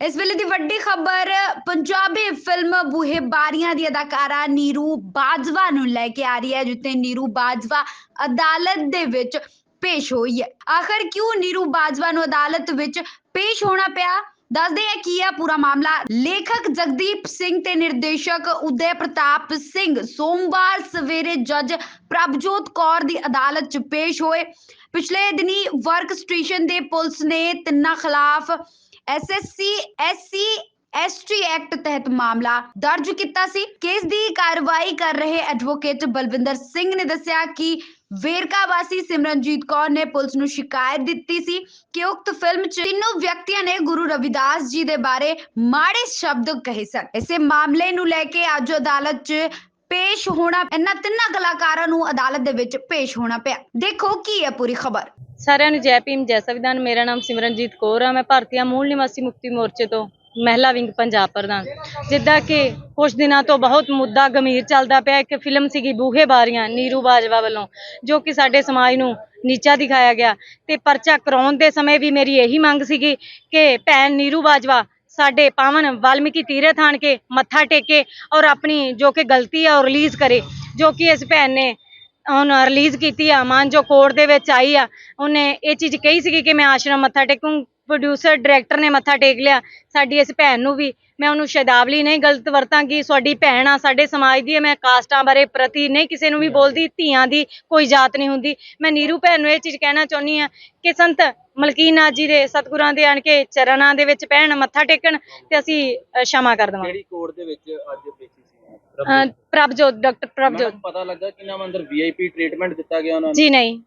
ਇਸ ਵੇਲੇ ਦੀ ਵੱਡੀ ਖਬਰ, ਪੰਜਾਬੀ ਫਿਲਮ ਬੂਹੇ ਬਾਰੀਆਂ ਦੀ ਅਦਾਕਾਰਾ ਨੀਰੂ ਬਾਜਵਾ ਨੂੰ ਲੈ ਕੇ ਆ ਰਹੀ ਹੈ, ਜਿੱਥੇ ਨੀਰੂ ਬਾਜਵਾ ਅਦਾਲਤ ਦੇ ਵਿੱਚ ਪੇਸ਼ ਹੋਈ ਹੈ। ਆਖਰ ਕਿਉਂ ਨੀਰੂ ਬਾਜਵਾ ਨੂੰ ਅਦਾਲਤ ਵਿੱਚ ਪੇਸ਼ ਹੋਣਾ ਪਿਆ? ਦੱਸਦੇ ਹੈ ਕੀ ਹੈ ਪੂਰਾ ਮਾਮਲਾ। ਲੇਖਕ ਜਗਦੀਪ ਸਿੰਘ ਤੇ ਨਿਰਦੇਸ਼ਕ ਉਦੈ ਪ੍ਰਤਾਪ ਸਿੰਘ ਸੋਮਵਾਰ ਸਵੇਰੇ ਜੱਜ ਪ੍ਰਭਜੋਤ ਕੌਰ ਦੀ ਅਦਾਲਤ 'ਚ ਪੇਸ਼ ਹੋਏ। ਪਿਛਲੇ ਦਿਨੀ ਵਰਕ ਸਟੇਸ਼ਨ ਦੇ ਪੁਲਿਸ ਨੇ ਤਿੰਨਾਂ ਖਿਲਾਫ ਐਸਐਸਸੀ ਐਸਸੀ ਐਸਟੀ ਐਕਟ ਤਹਿਤ ਮਾਮਲਾ ਦਰਜ ਕੀਤਾ ਸੀ। ਕੇਸ ਦੀ ਕਾਰਵਾਈ ਕਰ ਰਹੇ ਐਡਵੋਕੇਟ ਬਲਵਿੰਦਰ ਸਿੰਘ ਨੇ ਦੱਸਿਆ ਕਿ ਵੇਰਕਾ ਵਾਸੀ ਸਿਮਰਨਜੀਤ ਕੌਰ ਨੇ ਪੁਲਿਸ ਨੂੰ ਸ਼ਿਕਾਇਤ ਦਿੱਤੀ ਸੀ ਕਿ ਉਕਤ ਫਿਲਮ 'ਚ ਤਿੰਨੋਂ ਵਿਅਕਤੀਆਂ ਨੇ ਗੁਰੂ ਰਵਿਦਾਸ ਜੀ ਦੇ ਬਾਰੇ ਮਾੜੇ ਸ਼ਬਦ ਕਹੇ ਸਨ। ਇਸੇ ਮਾਮਲੇ ਨੂੰ ਲੈ ਕੇ ਅੱਜ ਅਦਾਲਤ 'ਚ ਪੇਸ਼ ਹੋਣਾ, ਇਹਨਾਂ ਤਿੰਨਾਂ ਕਲਾਕਾਰਾਂ ਨੂੰ ਅਦਾਲਤ ਦੇ ਵਿੱਚ ਪੇਸ਼ ਹੋਣਾ ਪਿਆ। ਦੇਖੋ ਕੀ ਹੈ ਪੂਰੀ ਖਬਰ। ਸਾਰਿਆਂ ਨੂੰ ਜੈ ਭੀਮ, ਜੈ ਸੰਵਿਧਾਨ। ਮੇਰਾ ਨਾਮ ਸਿਮਰਨਜੀਤ ਕੌਰ ਆ। ਮੈਂ ਭਾਰਤੀਆ ਮੂਲ ਨਿਵਾਸੀ ਮੁਕਤੀ ਮੋਰਚੇ ਤੋਂ ਮਹਿਲਾ ਵਿੰਗ ਪੰਜਾਬ ਪ੍ਰਧਾਨ। ਜਿੱਦਾਂ ਕਿ ਕੁਝ ਦਿਨਾਂ ਤੋਂ ਬਹੁਤ ਮੁੱਦਾ ਗੰਭੀਰ ਚੱਲਦਾ ਪਿਆ। ਇੱਕ ਫਿਲਮ ਸੀਗੀ ਬੂਹੇ ਬਾਰੀਆਂ, ਨੀਰੂ ਬਾਜਵਾ ਵੱਲੋਂ, ਜੋ ਕਿ ਸਾਡੇ ਸਮਾਜ ਨੂੰ ਨੀਚਾ ਦਿਖਾਇਆ ਗਿਆ। ਤੇ ਪਰਚਾ ਕਰਾਉਣ ਦੇ ਸਮੇਂ ਵੀ ਮੇਰੀ ਇਹੀ ਮੰਗ ਸੀਗੀ ਕਿ ਭੈਣ ਨੀਰੂ ਬਾਜਵਾ ਸਾਡੇ ਪਾਵਨ ਵਾਲਮੀਕੀ ਤੀਰਥ ਆਣ ਕੇ ਮੱਥਾ ਟੇਕੇ ਔਰ ਆਪਣੀ ਜੋ ਕਿ ਗਲਤੀ ਆ ਉਹ ਰਿਲੀਜ਼ ਕਰੇ ਜੋ ਕਿ ਇਸ ਭੈਣ ਨੇ ਹੁਣ ਰਿਲੀਜ਼ ਕੀਤੀ ਆ ਮਾਨ ਜੋ ਕੋਰਟ ਦੇ ਵਿੱਚ ਆਈ ਆ ਉਹਨੇ ਇਹ ਚੀਜ਼ ਕਹੀ ਸੀਗੀ ਕਿ ਮੈਂ ਆਸ਼ਰਮ ਮੱਥਾ ਟੇਕੂੰ ਪ੍ਰੋਡਿਊਸਰ ਡਾਇਰੈਕਟਰ ਨੇ ਮੱਥਾ ਟੇਕ ਲਿਆ ਸਾਡੀ ਇਸ ਭੈਣ ਨੂੰ ਵੀ ਮੈਂ ਉਹਨੂੰ ਸ਼ਬਦਾਵਲੀ ਨਹੀਂ ਗਲਤ ਵਰਤਾਂਗੀ ਤੁਹਾਡੀ ਭੈਣ ਆ ਸਾਡੇ ਸਮਾਜ ਦੀ ਹੈ ਮੈਂ ਕਾਸਟਾਂ ਬਾਰੇ ਪ੍ਰਤੀ ਨਹੀਂ ਕਿਸੇ ਨੂੰ ਵੀ ਬੋਲਦੀ ਧੀਆਂ ਦੀ ਕੋਈ ਜਾਤ ਨਹੀਂ ਹੁੰਦੀ ਮੈਂ ਨੀਰੂ ਭੈਣ ਨੂੰ ਇਹ ਚੀਜ਼ ਕਹਿਣਾ ਚਾਹੁੰਦੀ ਆ ਕਿ ਸੰਤ ਮਲਕੀਨਾ ਜੀ ਦੇ ਸਤਿਗੁਰਾਂ ਦੇ ਆਣ ਕੇ ਚਰਨਾਂ ਦੇ ਵਿੱਚ ਪੈਣ ਮੱਥਾ ਟੇਕਣ ਤੇ ਅਸੀਂ ਸ਼ਮਾ ਕਰ ਦਵਾਂਗੇ। ਕਿਹੜੀ ਕੋਰਟ ਦੇ ਵਿੱਚ ਅੱਜ ਪੇਸ਼ੀ ਸੀ? ਪ੍ਰਭਜੋਤ ਡਾਕਟਰ ਪ੍ਰਭਜੋਤ ਪਤਾ ਲੱਗਾ ਕਿ ਨਾਮ ਅੰਦਰ ਵੀਆਈਪੀ ਟ੍ਰੀਟਮੈਂਟ ਦਿੱਤਾ ਗਿਆ ਉਹਨਾਂ ਨੂੰ? ਜੀ ਨਹੀਂ।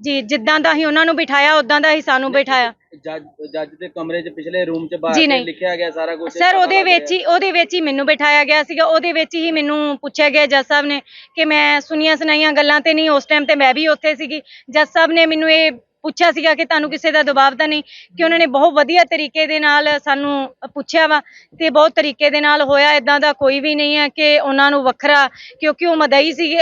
ਜੀ ਜਿੱਦਾਂ ਦਾ ਹੀ ਉਹਨਾਂ ਨੂੰ ਬਿਠਾਇਆ ਉਦਾਂ ਦਾ ਹੀ ਸਾਨੂੰ ਬਿਠਾਇਆ। ਜੱਜ ਦੇ ਕਮਰੇ 'ਚ ਪਿਛਲੇ ਰੂਮ 'ਚ ਬਾਹਰ ਲਿਖਿਆ ਗਿਆ ਸਾਰਾ ਕੁਝ ਸਰ ਉਹਦੇ ਵਿੱਚ ਹੀ ਉਹਦੇ ਵਿੱਚ ਹੀ ਮੈਨੂੰ ਬਿਠਾਇਆ ਗਿਆ ਸੀਗਾ ਉਹਦੇ ਵਿੱਚ ਹੀ ਮੈਨੂੰ ਪੁੱਛਿਆ ਗਿਆ ਜੱਜ ਸਾਹਿਬ ਨੇ ਕਿ ਮੈਂ ਸੁਣੀਆਂ ਸੁਣਾਈਆਂ ਗੱਲਾਂ ਤੇ ਨਹੀਂ ਉਸ ਟਾਈਮ ਤੇ ਮੈਂ ਵੀ ਉੱਥੇ ਸੀਗੀ। ਜੱਜ ਸਾਹਿਬ ਨੇ ਮੈਨੂੰ ਇਹ ਪੁੱਛਿਆ ਸੀਗਾ ਕਿ ਤੁਹਾਨੂੰ ਕਿਸੇ ਦਾ ਦਬਾਅ ਤਾਂ ਨਹੀਂ ਕਿ ਉਹਨਾਂ ਨੇ ਬਹੁਤ ਵਧੀਆ ਤਰੀਕੇ ਦੇ ਨਾਲ ਸਾਨੂੰ ਪੁੱਛਿਆ ਵਾ ਤੇ ਬਹੁਤ ਤਰੀਕੇ ਦੇ ਨਾਲ ਹੋਇਆ ਇਦਾਂ ਦਾ ਕੋਈ ਵੀ ਨਹੀਂ ਹੈ ਕਿ ਉਹਨਾਂ ਨੂੰ ਵੱਖਰਾ ਕਿਉਂਕਿ ਉਹ ਮਦਈ ਸੀਗੇ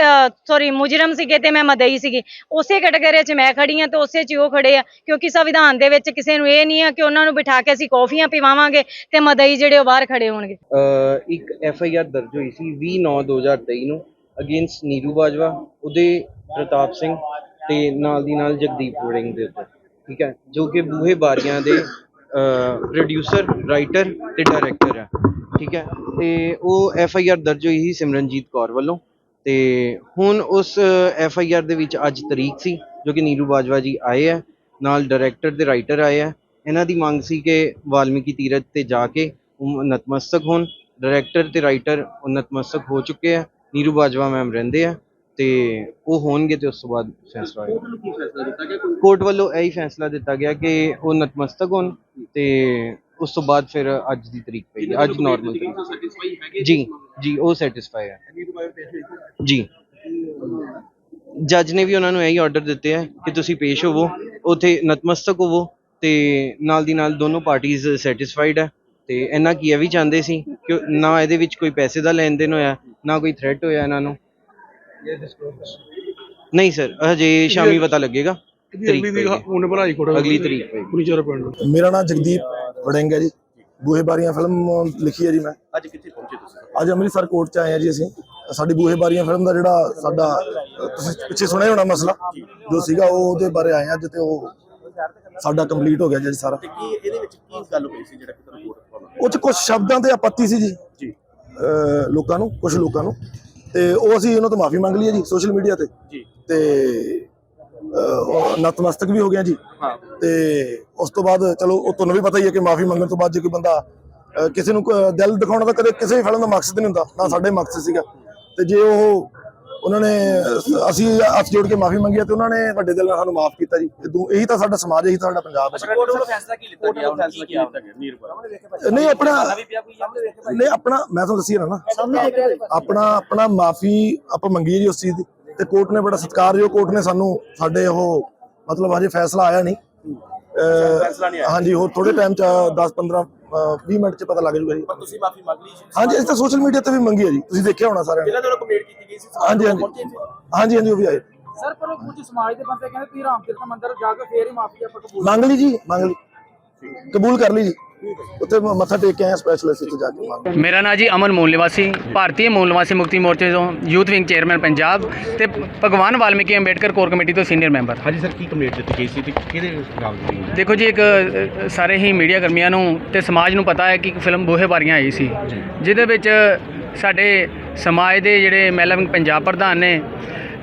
ਸੌਰੀ ਮੁਜਰਮ ਸੀਗੇ ਤੇ ਮੈਂ ਮਦਈ ਸੀਗੀ। ਉਸੇ ਕੈਟਾਗਰੀ 'ਚ ਮੈਂ ਖੜੀ ਹਾਂ ਤੇ ਉਸੇ 'ਚ ਹੀ ਉਹ ਖੜੇ ਆ ਕਿਉਂਕਿ ਸੰਵਿਧਾਨ ਦੇ ਵਿੱਚ ਕਿਸੇ ਨੂੰ ਇਹ ਨਹੀਂ ਆ ਕਿ ਉਹਨਾਂ ਨੂੰ ਬਿਠਾ ਕੇ ਅਸੀਂ ਕੌਫੀਆਂ ਪਿਵਾਵਾਂਗੇ ਤੇ ਮਦਈ ਜਿਹੜੇ ਉਹ ਬਾਹਰ ਖੜੇ ਹੋਣਗੇ। ਅ, ਇੱਕ ਐਫ ਆਈ ਆਰ ਦਰਜ ਹੋਈ ਸੀ 20/9/2023 ਨੂੰ ਅਗੇਂਸਟ ਨੀਰੂ ਬਾਜਵਾ ਉਹਦੇ ਪ੍ਰਤਾਪ ਸਿੰਘ ਤੇ ਨਾਲ ਦੀ ਨਾਲ ਜਗਦੀਪ ਵੜਿੰਗ ਦੇ ਉੱਤੇ, ਠੀਕ ਹੈ, ਜੋ ਕਿ ਬੂਹੇ ਬਾਰੀਆਂ ਦੇ ਪ੍ਰੋਡਿਊਸਰ ਰਾਈਟਰ ਤੇ ਡਾਇਰੈਕਟਰ ਹੈ, ਠੀਕ ਹੈ, ਤੇ ਉਹ ਐਫ ਆਈ ਆਰ ਦਰਜ ਹੋਈ ਸੀ ਸਿਮਰਨਜੀਤ ਕੌਰ ਵੱਲੋਂ, ਤੇ ਹੁਣ ਉਸ ਐਫ ਆਈ ਆਰ ਦੇ ਵਿੱਚ ਅੱਜ ਤਰੀਕ ਸੀ, ਜੋ ਕਿ ਨੀਰੂ ਬਾਜਵਾ ਜੀ ਆਏ ਹੈ, ਨਾਲ ਡਾਇਰੈਕਟਰ ਤੇ ਰਾਈਟਰ ਆਏ ਹੈ, ਇਹਨਾਂ ਦੀ ਮੰਗ ਸੀ ਕਿ ਵਾਲਮੀਕੀ ਤੀਰਥ ਤੇ ਜਾ ਕੇ ਉਹ ਨਤਮਸਤਕ ਹੋਣ ਡਾਇਰੈਕਟਰ ਤੇ ਰਾਈਟਰ ਉਹ ਨਤਮਸਤਕ ਹੋ ਚੁੱਕੇ ਆ ਨੀਰੂ ਬਾਜਵਾ ਮੈਮ ਰਹਿੰਦੇ ਆ ਤੇ ਉਹ ਹੋਣਗੇ ਤੇ ਉਸ ਤੋਂ ਬਾਅਦ ਫੈਸਲਾ ਹੋਏਗਾ। ਕੀ ਫੈਸਲਾ ਦਿੱਤਾ ਗਿਆ? ਕੋਈ ਕੋਰਟ ਵੱਲੋਂ ਇਹੀ ਫੈਸਲਾ ਦਿੱਤਾ ਗਿਆ ਕਿ ਉਹ ਨਤਮਸਤਕ ਹੋਣ ਤੇ ਉਸ ਤੋਂ ਬਾਅਦ ਫਿਰ ਅੱਜ ਦੀ ਤਰੀਕ ਪਈ ਹੈ। ਅੱਜ ਨਾਰਮਲ ਤਰੀਕ। ਸੈਟੀਸਫਾਈ ਹੈਗੇ ਜੀ ਜੀ ਉਹ ਸੈਟੀਸਫਾਈ ਹੈ। ਜੀ। ਜੱਜ ਨੇ ਵੀ ਉਹਨਾਂ ਨੂੰ ਇਹੀ ਆਰਡਰ ਦਿੱਤੇ ਹੈ ਕਿ ਤੁਸੀਂ ਪੇਸ਼ ਹੋਵੋ ਉਥੇ ਨਤਮਸਤਕ ਹੋਵੋ ਤੇ ਨਾਲ ਦੀ ਨਾਲ ਦੋਨੋਂ ਪਾਰਟੀਆਂ ਸੈਟੀਸਫਾਈਡ ਹੈ ਤੇ ਇਹਨਾਂ ਕੀ ਇਹ ਵੀ ਚਾਹੁੰਦੇ ਸੀ ਕਿ ਨਾ ਇਹਦੇ ਵਿੱਚ ਕੋਈ ਪੈਸੇ ਦਾ ਲੈਣ ਦੇਣ ਹੋਇਆ ਨਾ ਕੋਈ ਥ੍ਰੈਟ ਹੋਇਆ ਇਹਨਾਂ ਨੂੰ। ਨਹੀਂ ਸਰ ਹਜੇ ਸ਼ਾਮੀ ਪਤਾ ਲੱਗੇਗਾ। ਤਰੀਕ ਅਗਲੀ ਦੀ ਪਏਗੀ। ਉਹਨੇ ਬਣਾਈ ਕੋੜਾ ਅਗਲੀ ਤਰੀਕ ਪਏਗੀ ਪੁਨੀਚਰ ਪਿੰਡ ਮੇਰਾ ਨਾਮ ਜਗਦੀਪ ਵੜਿੰਗ ਹੈ ਜੀ। ਬੂਹੇ ਬਾਰੀਆਂ ਫਿਲਮ ਲਿਖੀ ਹੈ ਜੀ ਮੈਂ। ਅੱਜ ਕਿੱਥੇ ਪਹੁੰਚੇ ਤੁਸੀਂ? ਅੱਜ ਅੰਮ੍ਰਿਤਸਰ ਕੋਰਟ 'ਚ ਆਏ ਹਾਂ ਜੀ ਅਸੀਂ। ਸਾਡੀ ਬੂਹੇ ਬਾਰੀਆਂ ਫਿਲਮ ਦਾ ਜਿਹੜਾ ਸਾਡਾ ਅਹ ਤੁਸੀਂ ਪਿੱਛੇ ਸੁਣਿਆ ਹੋਣਾ ਮਸਲਾ ਜੋ ਸੀਗਾ ਉਹ ਉਹਦੇ ਬਾਰੇ ਆਏ ਹਾਂ ਅੱਜ ਤੇ ਉਹ ਸਾਡਾ ਕੰਪਲੀਟ ਹੋ ਗਿਆ ਜੀ ਸਾਰਾ। ਤੇ ਕੀ ਇਹਦੇ ਵਿੱਚ ਕੀ ਗੱਲ ਹੋਈ ਸੀ ਜਿਹੜਾ ਕਿ ਤੁਹਾਨੂੰ ਕੋਰਟ ਪਾਉਣਾ? ਉਹ 'ਚ ਕੁਝ ਸ਼ਬਦਾਂ ਤੇ ਆਪੱਤੀ ਸੀ ਜੀ। ਜੀ। ਅਹ ਲੋਕਾਂ ਨੂੰ ਕੁਝ ਲੋਕਾਂ ਨੂੰ। ਤੇ ਉਹ ਅਸੀਂ ਉਹਨਾਂ ਤੋਂ ਮਾਫੀ ਮੰਗ ਲਈ ਹੈ ਜੀ ਸੋਸ਼ਲ ਮੀਡੀਆ ਤੇ। ਜੀ। ਤੇ ਨਤਮਸਤਕ ਵੀ ਹੋ ਗਿਆ ਜੀ। ਹਾਂ। ਤੇ ਉਸ ਤੋਂ ਬਾਅਦ ਚਲੋ ਉਹ ਤੁਹਾਨੂੰ ਵੀ ਪਤਾ ਹੀ ਹੈ ਕਿ ਮਾਫੀ ਮੰਗਣ ਤੋਂ ਬਾਅਦ ਜੇ ਕੋਈ ਬੰਦਾ ਕਿਸੇ ਨੂੰ ਦਿਲ ਦਿਖਾਉਣਾ ਤਾਂ ਕਦੇ ਕਿਸੇ ਵੀ ਫਿਲਮ ਦਾ ਮਕਸਦ ਨਹੀਂ ਹੁੰਦਾ ਨਾ ਸਾਡੇ ਮਕਸਦ ਸੀਗਾ। ਤੇ ਜੇ ਉਹ ਉਹਨਾਂ ਨੇ ਅਸੀਂ ਹੱਥ ਜੋੜ ਕੇ ਮਾਫੀ ਮੰਗੀ ਹੈ ਤੇ ਉਹਨਾਂ ਨੇ ਵੱਡੇ ਦਿਲ ਨਾਲ ਸਾਨੂੰ ਮਾਫ ਕੀਤਾ ਜੀ। ਇਹੀ ਤਾਂ ਸਾਡਾ ਸਮਾਜ ਇਹੀ ਤਾਂ ਸਾਡਾ ਪੰਜਾਬ ਹੈ। ਕੋਰਟ ਵੱਲੋਂ ਫੈਸਲਾ ਕੀ ਲਿੱਤਾ ਗਿਆ? ਫੈਸਲਾ ਕੀ ਲਿੱਤਾ ਗਿਆ ਨੀਰਪੁਰ ਨਹੀਂ ਆਪਣਾ ਨਹੀਂ ਆਪਣਾ ਮੈਂ ਤੁਹਾਨੂੰ ਦੱਸੀ ਨਾ। ਆਪਣਾ ਆਪਣਾ ਮਾਫੀ ਆਪਾਂ ਮੰਗੀ ਹੈ ਜੀ ਉਸ ਚੀਜ਼ ਦੀ। ਤੇ ਕੋਰਟ ਨੇ ਬੜਾ ਸਤਿਕਾਰਯੋਗ ਕੋਰਟ ਨੇ ਸਾਨੂੰ ਸਾਡੇ ਉਹ ਮਤਲਬ ਹਜੇ ਫੈਸਲਾ ਆਇਆ ਨਹੀਂ। ਹਾਂਜੀ ਹੋਰ ਥੋੜੇ ਟਾਈਮ ਚ 10 15 20 ਮਿੰਟ ਚ ਪਤਾ ਲੱਗ ਜੂਗਾ ਜੀ। ਪਰ ਤੁਸੀਂ ਮਾਫੀ ਮੰਗ ਲਈ ਹਾਂਜੀ ਅਸੀਂ ਤਾਂ ਸੋਸ਼ਲ ਮੀਡੀਆ ਤੇ ਵੀ ਮੰਗੀ ਹੈ ਜੀ। ਤੁਸੀਂ ਦੇਖਿਆ ਹੋਣਾ ਸਾਰਿਆਂ ਨੇ। ਇਹਨਾਂ ਵੱਲੋਂ ਕੰਪਲੀਟ ਕੀਤੀ ਗਈ ਸੀ ਹਾਂਜੀ ਹਾਂਜੀ। ਹਾਂਜੀ ਹਾਂਜੀ ਉਹ ਵੀ ਆਏ। ਸਰ ਪਰ ਉਹ ਕੁਝ ਸਮਾਜ ਦੇ ਬੰਦੇ ਕਹਿੰਦੇ ਤੁਸੀਂ ਰਾਮ ਤੀਰਥ ਮੰਦਿਰ ਜਾ ਕੇ ਫੇਰ ਹੀ ਮਾਫੀ ਆਪਾਂ ਕਬੂਲ ਮੰਗ ਲਈ ਜੀ ਮੰਗ ਲਈ। ਕਬੂਲ ਕਰ ਲਈ ਜੀ। ਉੱਥੇ ਮ- ਮੱਥਾ ਟੇਕ ਕੇ ਆਏ ਸਪੈਸ਼ਲਿਸਟ ਇੱਥੇ ਜਾ ਕੇ ਮੇਰਾ ਨਾਂ ਜੀ ਅਮਨ ਮੂਲ ਨਿਵਾਸੀ ਭਾਰਤੀ ਮੂਲ ਨਿਵਾਸੀ ਮੁਕਤੀ ਮੋਰਚੇ ਤੋਂ ਯੂਥ ਵਿੰਗ ਚੇਅਰਮੈਨ ਪੰਜਾਬ ਤੇ ਭਗਵਾਨ ਵਾਲਮੀਕੀ ਅੰਬੇਡਕਰ ਕੋਰ ਕਮੇਟੀ ਤੋਂ ਸੀਨੀਅਰ ਮੈਂਬਰ। ਹਾਂਜੀ ਸਰ ਕੀ ਕੰਪਲੇਂਟ ਦਿੱਤੀ ਗਈ ਸੀ ਤੇ ਕਿਹਦੇ ਨਾਮ ਦਿੱਤੀ ਦੇਖੋ ਜੀ ਇੱਕ ਸਾਰੇ ਹੀ ਮੀਡੀਆ ਕਰਮੀਆਂ ਨੂੰ ਤੇ ਸਮਾਜ ਨੂੰ ਪਤਾ ਹੈ ਕਿ ਇੱਕ ਫਿਲਮ ਬੂਹੇ ਬਾਰੀਆਂ ਆਈ ਸੀ। ਜਿਹਦੇ ਵਿੱਚ ਸਾਡੇ ਸਮਾਜ ਦੇ ਜਿਹੜੇ ਮਹਿਲਾ ਵਿੰਗ ਪੰਜਾਬ ਪ੍ਰਧਾਨ ਨੇ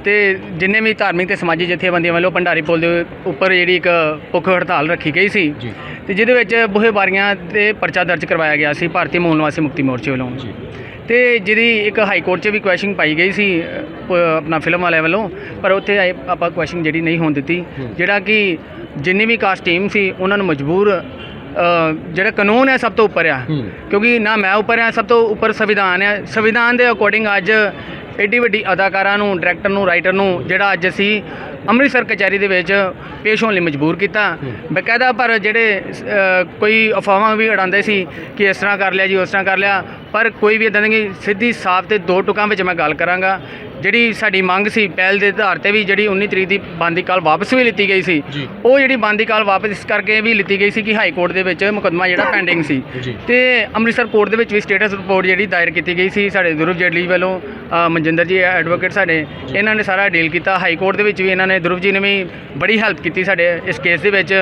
ਤੇ ਜਿੰਨੇ ਵੀ ਧਾਰਮਿਕ ਤੇ ਸਮਾਜੀ ਜਥੇਬੰਦੀਆਂ ਵੱਲੋਂ ਭੰਡਾਰੀ ਪੁਲ ਦੇ ਉੱਪਰ ਜਿਹੜੀ ਇੱਕ ਭੁੱਖ ਹੜਤਾਲ ਰੱਖੀ ਗਈ ਸੀ ਜੀ। ਤੇ ਜਿਹਦੇ ਵਿੱਚ ਬੂਹੇ ਬਾਰੀਆਂ ਤੇ ਪਰਚਾ ਦਰਜ ਕਰਵਾਇਆ ਗਿਆ ਸੀ ਭਾਰਤੀ ਮੂਲ ਨਿਵਾਸੀ ਮੁਕਤੀ ਮੋਰਚੇ ਵੱਲੋਂ। ਜੀ। ਤੇ ਜਿਹਦੀ ਇੱਕ ਹਾਈ ਕੋਰਟ 'ਚ ਵੀ ਕੁਐਸ਼ਨ ਪਾਈ ਗਈ ਸੀ ਆਪਣਾ ਫਿਲਮ ਵਾਲਿਆਂ ਵੱਲੋਂ ਪਰ ਉੱਥੇ ਆਪਾਂ ਕੁਐਸ਼ਨ ਜਿਹੜੀ ਨਹੀਂ ਹੋਣ ਦਿੱਤੀ। ਜਿਹੜਾ ਕਿ ਜਿੰਨੀ ਵੀ ਕਾਸਟ ਟੀਮ ਸੀ ਉਹਨਾਂ ਨੂੰ ਮਜਬੂਰ ਜਿਹੜਾ ਕਾਨੂੰਨ ਹੈ ਸਭ ਤੋਂ ਉੱਪਰ ਆ। ਕਿਉਂਕਿ ਨਾ ਮੈਂ ਉੱਪਰ ਆ ਸਭ ਤੋਂ ਉੱਪਰ ਸੰਵਿਧਾਨ ਹੈ ਸੰਵਿਧਾਨ ਦੇ ਅਕੋਰਡਿੰਗ ਅੱਜ ਐਡੀ ਵੱਡੀ ਅਦਾਕਾਰਾਂ ਨੂੰ ਡਾਇਰੈਕਟਰ ਨੂੰ ਰਾਈਟਰ ਨੂੰ ਜਿਹੜਾ ਅੱਜ ਅਸੀਂ ਅੰਮ੍ਰਿਤਸਰ ਕਚਹਿਰੀ ਦੇ ਵਿੱਚ ਪੇਸ਼ ਹੋਣ ਲਈ ਮਜਬੂਰ ਕੀਤਾ। ਬਕਾਇਦਾ ਪਰ ਜਿਹੜੇ ਕੋਈ ਅਫਵਾਹਾਂ ਵੀ ਉਡਾਉਂਦੇ ਸੀ ਕਿ ਇਸ ਤਰ੍ਹਾਂ ਕਰ ਲਿਆ ਜੀ ਉਸ ਤਰ੍ਹਾਂ ਕਰ ਲਿਆ ਪਰ ਕੋਈ ਵੀ ਇਦਾਂ ਦੀ ਸਿੱਧੀ ਸਾਫ਼ ਤੇ ਦੋ ਟੁਕਾਂ ਵਿੱਚ ਮੈਂ ਗੱਲ ਕਰਾਂਗਾ। ਜਿਹੜੀ ਸਾਡੀ ਮੰਗ ਸੀ ਪਹਿਲ ਦੇ ਆਧਾਰ ਤੇ ਵੀ ਜਿਹੜੀ 19 ਤਰੀਕ ਦੀ ਬੰਦੀ ਕਾਲ ਵਾਪਸ ਵੀ ਲਿੱਤੀ ਗਈ ਸੀ। ਉਹ ਜਿਹੜੀ ਬੰਦੀ ਕਾਲ ਵਾਪਸ ਇਸ ਕਰਕੇ ਵੀ ਲਿੱਤੀ ਗਈ ਸੀ ਕਿ ਹਾਈ ਕੋਰਟ ਦੇ ਵਿੱਚ ਮੁਕੱਦਮਾ ਜਿਹੜਾ ਪੈਂਡਿੰਗ ਸੀ। ਤੇ ਅੰਮ੍ਰਿਤਸਰ ਕੋਰਟ ਦੇ ਵਿੱਚ ਵੀ ਸਟੇਟਸ ਰਿਪੋਰਟ ਜਿਹੜੀ ਦਾਇਰ ਕੀਤੀ ਗਈ ਸੀ ਸਾਡੇ ਧਰੁਵ ਜੇਟਲੀ ਵੱਲੋਂ ਮਨਜਿੰਦਰ ਜੀ ਐਡਵੋਕੇਟ ਸਾਡੇ ਇਹਨਾਂ ਨੇ ਸਾਰਾ ਡੀਲ ਕੀਤਾ। ਹਾਈ ਕੋਰਟ ਦੇ ਵਿੱਚ ਵੀ ਇਹਨਾਂ ਨੇ ਧਰੁਵ ਜੀ ਨੇ ਵੀ ਬੜੀ ਹੈਲਪ ਕੀਤੀ ਸਾਡੇ ਇਸ ਕੇਸ ਦੇ ਵਿੱਚ।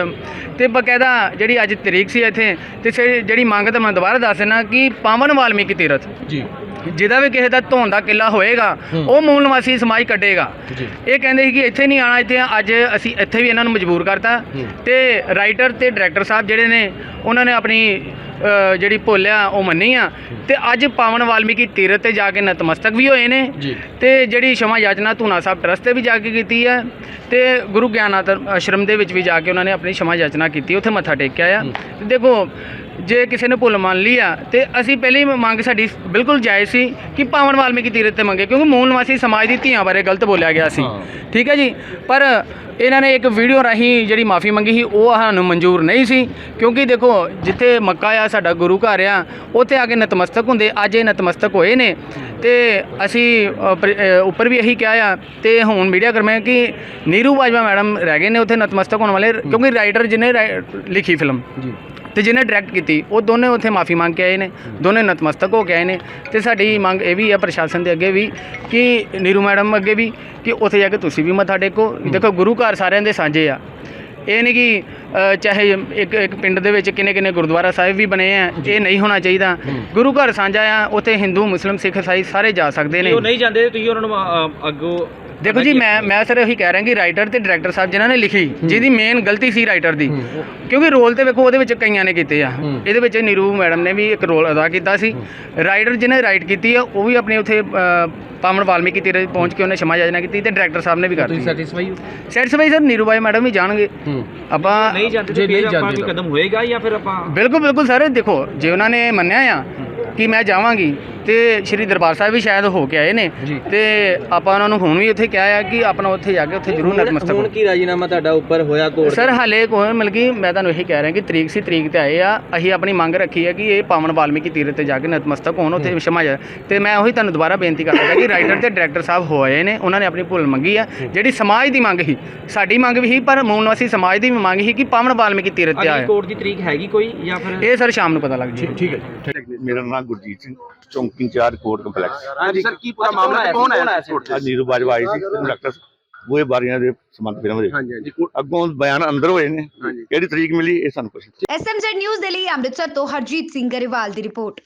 ਤੇ ਬਕਾਇਦਾ ਜਿਹੜੀ ਅੱਜ ਤਰੀਕ ਸੀ ਇੱਥੇ ਤੇ ਜਿਹੜੀ ਮੰਗ ਤਾਂ ਮੈਂ ਦੁਬਾਰਾ ਦੱਸ ਦਿੰਦਾ ਕਿ ਪਾਵਨ ਵਾਲਮੀਕੀ ਤੀਰਥ ਜੀ। ਜਿਹਦਾ ਵੀ ਕਿਸੇ ਦਾ ਧੋਣ ਦਾ ਕਿੱਲਾ ਹੋਏਗਾ ਉਹ ਮੂਲ ਨਿਵਾਸੀ ਸਮਾਜ ਕੱਢੇਗਾ। ਇਹ ਕਹਿੰਦੇ ਸੀ ਕਿ ਇੱਥੇ ਨਹੀਂ ਆਣਾ ਇੱਥੇ ਅੱਜ ਅਸੀਂ ਇੱਥੇ ਵੀ ਇਹਨਾਂ ਨੂੰ ਮਜਬੂਰ ਕਰਤਾ। ਤੇ ਰਾਈਟਰ ਤੇ ਡਾਇਰੈਕਟਰ ਸਾਹਿਬ ਜਿਹੜੇ ਨੇ ਉਹਨਾਂ ਨੇ ਆਪਣੀ ਜਿਹੜੀ ਭੁੱਲ ਆ ਉਹ ਮੰਨੀ ਆ। ਤੇ ਅੱਜ ਪਾਵਨ ਵਾਲਮੀਕੀ ਤੀਰਥ ਤੇ ਜਾ ਕੇ ਨਤਮਸਤਕ ਵੀ ਹੋਏ ਨੇ। ਤੇ ਜਿਹੜੀ ਸ਼ਮਾ ਯਾਚਨਾ ਧੂਨਾ ਸਾਹਿਬ ਟਰਸਟ ਤੇ ਵੀ ਜਾ ਕੇ ਕੀਤੀ ਹੈ ਤੇ ਗੁਰੂ ਗਿਆਨਾਤ ਆਸ਼ਰਮ ਦੇ ਵਿੱਚ ਵੀ ਜਾ ਕੇ ਉਹਨਾਂ ਨੇ ਆਪਣੀ ਸ਼ਮਾ ਯਾਚਨਾ ਕੀਤੀ ਉੱਥੇ ਮੱਥਾ ਟੇਕਿਆ ਆ। ਦੇਖੋ ਜੇ ਕਿਸੇ ਨੇ ਭੁੱਲ ਮੰਨ ਲਈ ਆ ਤੇ ਅਸੀਂ ਪਹਿਲੇ ਮੰਗ ਸਾਡੀ ਬਿਲਕੁਲ ਜਾਇਜ਼ ਸੀ ਕਿ ਪਾਵਨ ਵਾਲਮੀਕੀ ਤੀਰਥ ਤੇ ਮੰਗੇ ਕਿਉਂਕਿ ਮੂਲ ਨਿਵਾਸੀ ਸਮਾਜ ਦੀ ਧੀਆਂ ਬਾਰੇ ਗਲਤ ਬੋਲਿਆ ਗਿਆ ਸੀ। ਠੀਕ ਹੈ ਜੀ? ਪਰ ਇਹਨਾਂ ਨੇ ਇੱਕ ਵੀਡੀਓ ਰਾਹੀਂ ਜਿਹੜੀ ਮਾਫੀ ਮੰਗੀ ਸੀ, ਉਹ ਸਾਨੂੰ ਮਨਜ਼ੂਰ ਨਹੀਂ ਸੀ। ਕਿਉਂਕਿ ਦੇਖੋ, ਜਿੱਥੇ ਮੱਕਾ ਆ, ਸਾਡਾ ਗੁਰੂ ਘਰ ਆ, ਉੱਥੇ ਆ ਕੇ ਨਤਮਸਤਕ ਹੁੰਦੇ, ਅੱਜ ਇਹ ਨਤਮਸਤਕ ਹੋਏ ਨੇ। ਤੇ ਅਸੀਂ ਉੱਪਰ ਵੀ ਇਹੀ ਕਿਹਾ ਆ, ਤੇ ਹੁਣ ਮੀਡੀਆ ਕਰਮੇ ਕਿ ਨੀਰੂ ਬਾਜਵਾ ਮੈਡਮ ਰਹਿ ਗਏ ਨੇ ਉੱਥੇ ਨਤਮਸਤਕ ਹੋਣ ਵਾਲੇ, ਕਿਉਂਕਿ ਰਾਈਟਰ ਜਿਹਨੇ ਰਾਈ- ਲਿਖੀ ਫਿਲਮ ਜੀ। ਤੇ ਜਿਹਨੇ ਡਾਇਰੈਕਟ ਕੀਤੀ ਉਹ ਦੋਨੇ ਉੱਥੇ ਮਾਫੀ ਮੰਗ ਕੇ ਆਏ ਨੇ ਦੋਨੇ ਨਤਮਸਤਕ ਹੋ ਕੇ ਆਏ ਨੇ ਤੇ ਸਾਡੀ ਮੰਗ ਇਹ ਵੀ ਹੈ ਪ੍ਰਸ਼ਾਸਨ ਦੇ ਅੱਗੇ ਵੀ ਕਿ ਨੀਰੂ ਮੈਡਮ ਅੱਗੇ ਵੀ ਕਿ ਉੱਥੇ ਜਾ ਕੇ ਤੁਸੀਂ ਵੀ ਮੱਥਾ ਟੇਕੋ। ਦੇਖੋ ਗੁਰੂ ਘਰ ਸਾਰਿਆਂ ਦੇ ਸਾਂਝੇ ਆ। ਇਹ ਨਹੀਂ ਕਿ ਅ, ਚਾਹੇ ਇੱਕ ਇੱਕ ਪਿੰਡ ਦੇ ਵਿੱਚ ਕਿੰਨੇ ਕਿੰਨੇ ਗੁਰਦੁਆਰਾ ਸਾਹਿਬ ਵੀ ਬਣੇ ਆ ਇਹ ਨਹੀਂ ਹੋਣਾ ਚਾਹੀਦਾ। ਗੁਰੂ ਘਰ ਸਾਂਝਾ ਆ ਉੱਥੇ ਹਿੰਦੂ ਮੁਸਲਿਮ ਸਿੱਖ ਇਸਾਈ ਸਾਰੇ ਜਾ ਸਕਦੇ ਨੇ। ਉਹ ਨਹੀਂ ਜਾਂਦੇ ਤੁਸੀਂ ਉਹਨਾਂ ਨੂੰ ਅ, ਅੱਗੋਂ ਦੇਖੋ ਜੀ ਮੈਂ ਮੈਂ ਸਰ ਇਹੀ ਕਹਿ ਰਿਹਾ ਕਿ ਰਾਈਟਰ ਤੇ ਡਾਇਰੈਕਟਰ ਸਾਹਿਬ ਜਿਨ੍ਹਾਂ ਨੇ ਲਿਖੀ ਜਿਹਦੀ ਮੇਨ ਗਲਤੀ ਸੀ ਰਾਈਟਰ ਦੀ। ਕਿਉਂਕਿ ਰੋਲ ਤੇ ਵੇਖੋ ਉਹਦੇ ਵਿੱਚ ਕਈਆਂ ਨੇ ਕੀਤੇ ਆ। ਇਹਦੇ ਵਿੱਚ ਨੀਰੂ ਮੈਡਮ ਨੇ ਵੀ ਇੱਕ ਰੋਲ ਅਦਾ ਕੀਤਾ ਸੀ। ਰਾਈਟਰ ਜਿਹਨੇ ਰਾਈਟ ਕੀਤੀ ਆ ਉਹ ਵੀ ਆਪਣੇ ਉੱਥੇ ਪਾਵਨ ਵਾਲਮੀਕੀ ਤੀਰੇ ਪਹੁੰਚ ਕੇ ਉਹਨੇ ਸ਼ਮਾ ਯਾਜਨਾ ਕੀਤੀ ਤੇ ਡਾਇਰੈਕਟਰ ਸਾਹਿਬ ਨੇ ਵੀ ਤੁਸੀਂ ਕਰਤੀ। ਸੈਟੀਸਫਾਈ ਹੋ? ਸੈਟੀਸਫਾਈ ਸਰ ਨੀਰੂ ਬਾਈ ਮੈਡਮ ਵੀ ਜਾਣਗੇ। ਆਪਾਂ ਨਹੀਂ ਜਾਂਦੇ ਤੇ ਫਿਰ ਆਪਾਂ ਕੋਈ ਕਦਮ ਹੋਏਗਾ ਜਾਂ ਫਿਰ ਆਪਾਂ ਬਿਲਕੁਲ ਬਿਲਕੁਲ ਸਰ ਦੇਖੋ ਜੇ ਉਹਨਾਂ ਨੇ ਮੰਨਿਆ ਆ ਕਿ ਮੈਂ ਜਾਵਾਂਗੀ ਤੇ ਸ਼੍ਰੀ ਦਰਬਾਰ ਸਾਹਿਬ ਵੀ ਸ਼ਾਇਦ ਹੋ ਕੇ ਆਏ ਨੇ। ਤੇ ਆਪਾਂ ਉਹਨਾਂ ਨੂੰ ਹੁਣ ਵੀ ਉੱਥੇ ਕਿਹਾ ਆ ਕਿ ਆਪਣਾ ਉੱਥੇ ਜਾ ਕੇ ਉੱਥੇ ਜ਼ਰੂਰ ਨਤਮਸਤਕ ਹੁਣ ਹੋ ਕੀ ਰਾਜੀਨਾਮਾ ਤੁਹਾਡਾ ਉੱਪਰ ਹੋਇਆ ਕੋਰਟ ਸਰ ਹਾਲੇ ਕੋਈ ਮਤਲਬ ਕਿ ਮੈਂ ਤੁਹਾਨੂੰ ਇਹੀ ਕਹਿ ਰਿਹਾ ਕਿ ਤਰੀਕ ਸੀ ਤਰੀਕ ਤੇ ਆਏ ਆ। ਅਸੀਂ ਆਪਣੀ ਮੰਗ ਰੱਖੀ ਹੈ ਕਿ ਇਹ ਪਾਵਨ ਵਾਲਮੀਕੀ ਤੀਰਥ ਤੇ ਜਾ ਕੇ ਨਤਮਸਤਕ ਹੋਣ ਉੱਥੇ ਸ਼ਮਾ ਜਾ ਤੇ ਮੈਂ ਉਹੀ ਤੁਹਾਨੂੰ ਦੁਬਾਰਾ ਬੇਨਤੀ ਕਰਦਾ ਕਿ ਰਾਈਟਰ ਤੇ ਡਾਇਰੈਕਟਰ ਸਾਹਿਬ ਹੋਏ ਨੇ ਉਹਨਾਂ ਨੇ ਆਪਣੀ ਭੁੱਲ ਮੰਗੀ ਆ। ਜਿਹੜੀ ਸਮਾਜ ਦੀ ਮੰਗ ਸੀ ਸਾਡੀ ਮੰਗ ਵੀ ਸੀ ਪਰ ਮੂਲ ਨਿਵਾਸੀ ਸਮਾਜ ਦੀ ਵੀ ਮੰਗ ਸੀ ਕਿ ਪਾਵਨ ਵਾਲਮੀਕੀ ਤੀਰਥ ਤੇ ਆਏ। ਕੋਰਟ ਦੀ ਤਰੀਕ ਹੈਗੀ ਕੋਈ ਜਾਂ ਫਿਰ ਇਹ ਸਰ ਸ਼ਾਮ ਨੂੰ ਪਤਾ ਲੱਗ ਜੀ ਠੀਕ ਹੈ ਮੇਰਾ ਨਾਮ ਗੁਰਜੀਤ ਸਿੰਘ ਚੌਂਕੀ ਇੰਚਾਰਜ ਕੋਰਟ ਕੰਪਲੈਕਸ ਹਾਂਜੀ ਸਰ ਕੀ ਪੂਰਾ ਮਾਮਲਾ ਕੌਣ ਆਇਆ ਸੀ ਅੱਜ ਨੀਰੂ ਬਾਜਵਾ ਆਈ ਸੀ ਡਾਕਟਰ ਬੂਹੇ ਬਾਰੀਆਂ ਦੇ ਸੰਬੰਧ ਫਿਲਮ ਦੇ ਹਾਂਜੀ ਹਾਂਜੀ। ਅੱਗੋਂ ਬਿਆਨ ਅੰਦਰ ਹੋਏ ਨੇ। ਕਿਹੜੀ ਤਰੀਕ ਮਿਲੀ ਇਹ ਸਾਨੂੰ ਕੁਛ ਐਸਐਮਜ਼ੈਡ ਨਿਊਜ਼ ਦੇ ਲਈ ਅੰਮ੍ਰਿਤਸਰ ਤੋਂ ਹਰਜੀਤ ਸਿੰਘ ਗਰੇਵਾਲ ਦੀ ਰਿਪੋਰਟ।